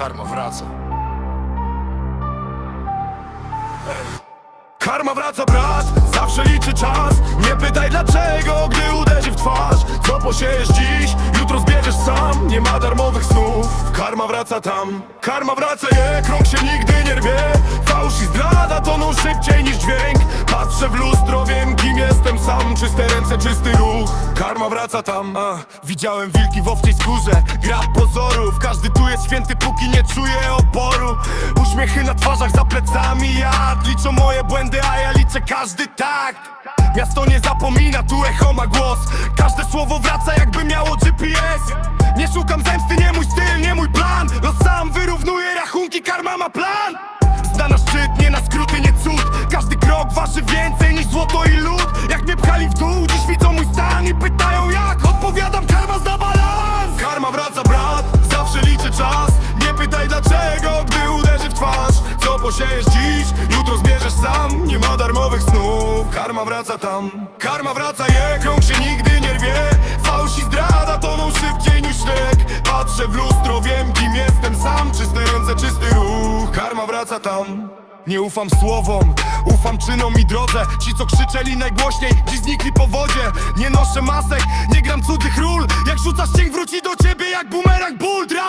karma wraca. Karma wraca brat, zawsze liczy czas. Nie pytaj dlaczego, gdy uderzy w twarz. Co posiejesz dziś, jutro zbierzesz sam. Nie ma darmowych snów, karma wraca tam. Karma wraca, je, krąg się nigdy nie rwie. Fałsz i zdrada toną szybciej niż dźwięk. Patrzę w lustro, wiem kim jestem sam. Czyste ręce, czysty ruch, karma wraca tam. A, Widziałem wilki w owczej skórze święty póki nie czuje oporu. Uśmiechy na twarzach za plecami jad. Liczą moje błędy, a ja liczę każdy takt Miasto nie zapomina, tu echo ma głos. Każde słowo wraca jakby miało GPS Nie szukam zemsty, nie mój styl, nie mój plan. Los sam wyrównuje rachunki, karma ma plan. Zna na szczyt, nie na skróty, nie cud. Każdy krok waży więcej niż złoto i lód Jak mnie pchali w dół, dziś widzą mój stan I pytają jak, odpowiadam dlaczego, gdy uderzy w twarz Co posiejesz dziś, jutro zbierzesz sam Nie ma darmowych snów, karma wraca tam. Karma wraca, je, krąg się nigdy nie rwie. Fałsz i zdrada toną szybciej niż śnieg. Patrzę w lustro, wiem kim jestem sam. Czyste ręce, czysty ruch, karma wraca tam. Nie ufam słowom, ufam czynom i drodze. Ci co krzyczeli najgłośniej, dziś znikli po wodzie. Nie noszę masek, nie gram cudzych ról. Jak rzucasz cień wróci do ciebie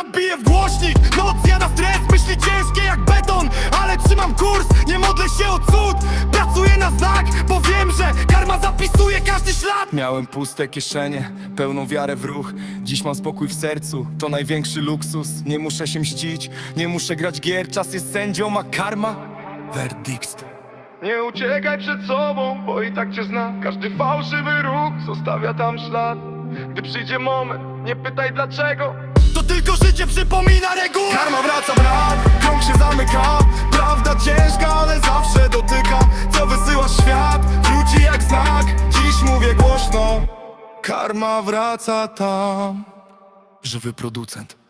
Trap bije w głośnik, noc jada stres. Myśli ciężkie jak beton, ale trzymam kurs. Nie modlę się o cud, pracuję na znak Bo wiem, że karma zapisuje każdy ślad. Miałem puste kieszenie, pełną wiarę w ruch. Dziś mam spokój w sercu, to największy luksus. Nie muszę się mścić, nie muszę grać gier. Czas jest sędzią, a karma? Verdict Nie uciekaj przed sobą, bo i tak cię zna. Każdy fałszywy ruch zostawia tam ślad. Gdy przyjdzie moment, nie pytaj dlaczego To tylko życie przypomina regułę. Karma wraca brat, krąg się zamyka. Prawda ciężka, ale zawsze dotyka. Co wysyła świat, wróci jak znak. Dziś mówię głośno. Karma wraca tam. Żywy producent